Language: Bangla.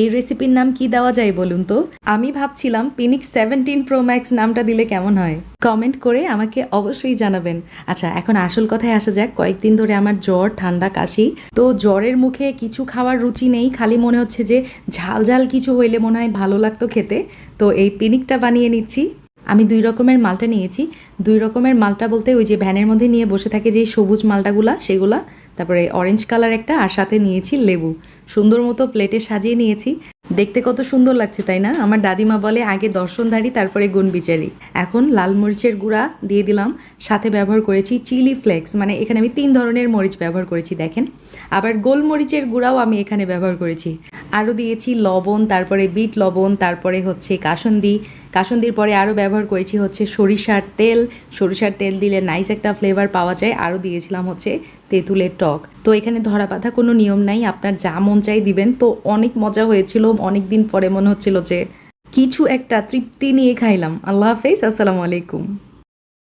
এই রেসিপির নাম কি দেওয়া যায় বলুন তো? আমি ভাবছিলাম পিনিক সেভেন্টিন প্রো ম্যাক্স নামটা দিলে কেমন হয়? কমেন্ট করে আমাকে অবশ্যই জানাবেন। আচ্ছা এখন আসল কথায় আসা যাক। কয়েকদিন ধরে আমার জ্বর, ঠান্ডা, কাশি। তো জ্বরের মুখে কিছু খাওয়ার রুচি নেই। খালি মনে হচ্ছে যে ঝাল ঝাল কিছু হইলে মনে হয় ভালো লাগতো খেতে। তো এই পিনিকটা বানিয়ে নিচ্ছি। আমি দুই রকমের মালটা নিয়েছি। দুই রকমের মালটা বলতে ওই যে ভ্যানের মধ্যে নিয়ে বসে থাকে যে সবুজ মালটাগুলা, সেগুলা, তারপরে অরেঞ্জ কালার একটা, আর সাথে নিয়েছি লেবু। সুন্দর মতো প্লেটে সাজিয়ে নিয়েছি। দেখতে কত সুন্দর লাগছে, তাই না? আমার দাদিমা বলে, আগে দর্শনধারী, তারপরে গুণ বিচারি। এখন লাল মরিচের গুঁড়া দিয়ে দিলাম। সাথে ব্যবহার করেছি চিলি ফ্লেক্স মানে এখানে আমি তিন ধরনের মরিচ ব্যবহার করেছি, দেখেন। আবার গোলমরিচের গুঁড়াও আমি এখানে ব্যবহার করেছি। আরও দিয়েছি লবণ, তারপরে বিট লবণ, তারপরে হচ্ছে কাসন্দি। কাসন্দির পরে আরও ব্যবহার করেছি হচ্ছে সরিষার তেল। সরিষার তেল দিলে নাইস একটা ফ্লেভার পাওয়া যায়। আরও দিয়েছিলাম হচ্ছে তেঁতুলের টক। তো এখানে ধরা বাঁধা কোনো নিয়ম নাই, আপনার যা মন চাই দিবেন। তো অনেক মজা হয়েছিল, অনেক দিন পরে মনে হচ্ছিল যে কিছু একটা তৃপ্তি নিয়ে খাইলাম। আল্লাহ হাফেজ, আসসালামু আলাইকুম।